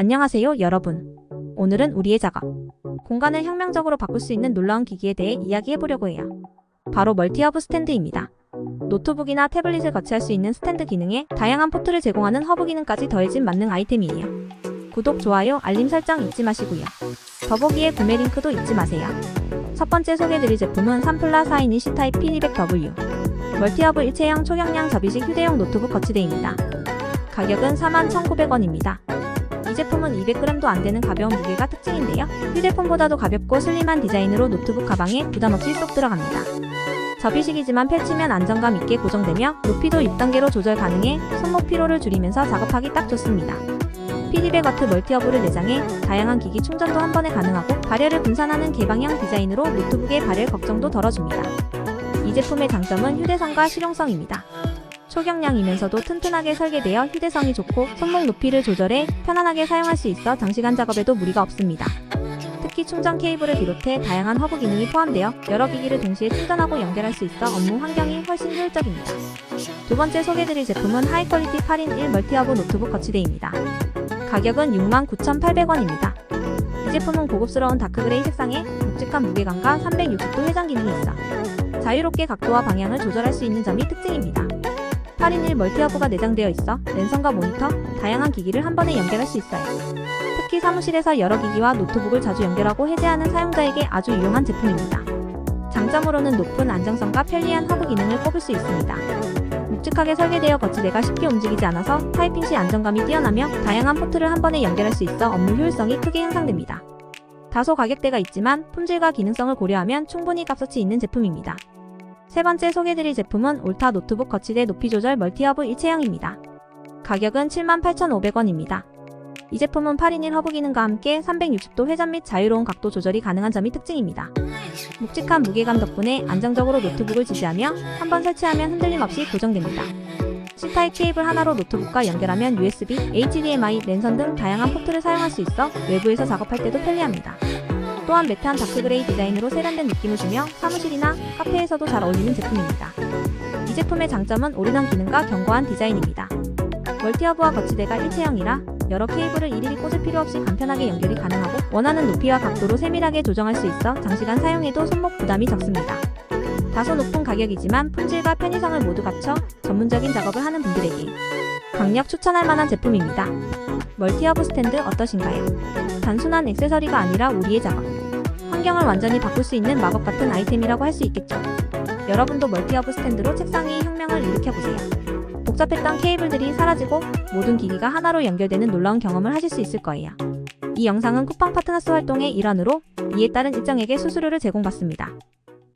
안녕하세요, 여러분. 오늘은 우리의 작업, 공간을 혁명적으로 바꿀 수 있는 놀라운 기기에 대해 이야기해보려고 해요. 바로 멀티허브 스탠드입니다. 노트북이나 태블릿을 거치할 수 있는 스탠드 기능에 다양한 포트를 제공하는 허브 기능까지 더해진 만능 아이템이에요. 구독, 좋아요, 알림 설정 잊지 마시고요. 더보기에 구매 링크도 잊지 마세요. 첫 번째 소개드릴 제품은 삼플라 4인 C타입 P200W 멀티허브 일체형 초경량 접이식 휴대용 노트북 거치대입니다. 가격은 41,900원입니다. 이 제품은 200g도 안 되는 가벼운 무게가 특징인데요. 휴대폰보다도 가볍고 슬림한 디자인으로 노트북 가방에 부담 없이 쏙 들어갑니다. 접이식이지만 펼치면 안정감 있게 고정되며 높이도 6단계로 조절 가능해 손목 피로를 줄이면서 작업하기 딱 좋습니다. 피디백워트 멀티허브를 내장해 다양한 기기 충전도 한 번에 가능하고 발열을 분산하는 개방형 디자인으로 노트북의 발열 걱정도 덜어줍니다. 이 제품의 장점은 휴대성과 실용성입니다. 초경량이면서도 튼튼하게 설계되어 휴대성이 좋고 손목 높이를 조절해 편안하게 사용할 수 있어 장시간 작업에도 무리가 없습니다. 특히 충전 케이블을 비롯해 다양한 허브 기능이 포함되어 여러 기기를 동시에 충전하고 연결할 수 있어 업무 환경이 훨씬 효율적입니다. 두 번째 소개드릴 제품은 하이퀄리티 8인 1 멀티허브 노트북 거치대입니다. 가격은 69,800원입니다. 이 제품은 고급스러운 다크그레이 색상에 묵직한 무게감과 360도 회전 기능이 있어 자유롭게 각도와 방향을 조절할 수 있는 점이 특징입니다. 8인 1 멀티허브가 내장되어 있어 랜선과 모니터, 다양한 기기를 한 번에 연결할 수 있어요. 특히 사무실에서 여러 기기와 노트북을 자주 연결하고 해제하는 사용자에게 아주 유용한 제품입니다. 장점으로는 높은 안정성과 편리한 허브 기능을 꼽을 수 있습니다. 묵직하게 설계되어 거치대가 쉽게 움직이지 않아서 타이핑 시 안정감이 뛰어나며 다양한 포트를 한 번에 연결할 수 있어 업무 효율성이 크게 향상됩니다. 다소 가격대가 있지만 품질과 기능성을 고려하면 충분히 값어치 있는 제품입니다. 세 번째 소개드릴 제품은 올타 노트북 거치대 높이 조절 멀티허브 일체형입니다. 가격은 78,500원입니다. 이 제품은 8인 1 허브 기능과 함께 360도 회전 및 자유로운 각도 조절이 가능한 점이 특징입니다. 묵직한 무게감 덕분에 안정적으로 노트북을 지지하며 한번 설치하면 흔들림 없이 고정됩니다. C타입 케이블 하나로 노트북과 연결하면 USB, HDMI, 랜선 등 다양한 포트를 사용할 수 있어 외부에서 작업할 때도 편리합니다. 또한 매트한 다크그레이 디자인으로 세련된 느낌을 주며 사무실이나 카페에서도 잘 어울리는 제품입니다. 이 제품의 장점은 올인원 기능과 견고한 디자인입니다. 멀티허브와 거치대가 일체형이라 여러 케이블을 일일이 꽂을 필요 없이 간편하게 연결이 가능하고 원하는 높이와 각도로 세밀하게 조정할 수 있어 장시간 사용해도 손목 부담이 적습니다. 다소 높은 가격이지만 품질과 편의성을 모두 갖춰 전문적인 작업을 하는 분들에게 강력 추천할 만한 제품입니다. 멀티허브 스탠드 어떠신가요? 단순한 액세서리가 아니라 우리의 작업, 환경을 완전히 바꿀 수 있는 마법 같은 아이템이라고 할 수 있겠죠. 여러분도 멀티허브 스탠드로 책상 위의 혁명을 일으켜보세요. 복잡했던 케이블들이 사라지고 모든 기기가 하나로 연결되는 놀라운 경험을 하실 수 있을 거예요. 이 영상은 쿠팡 파트너스 활동의 일환으로 이에 따른 일정에게 수수료를 제공받습니다.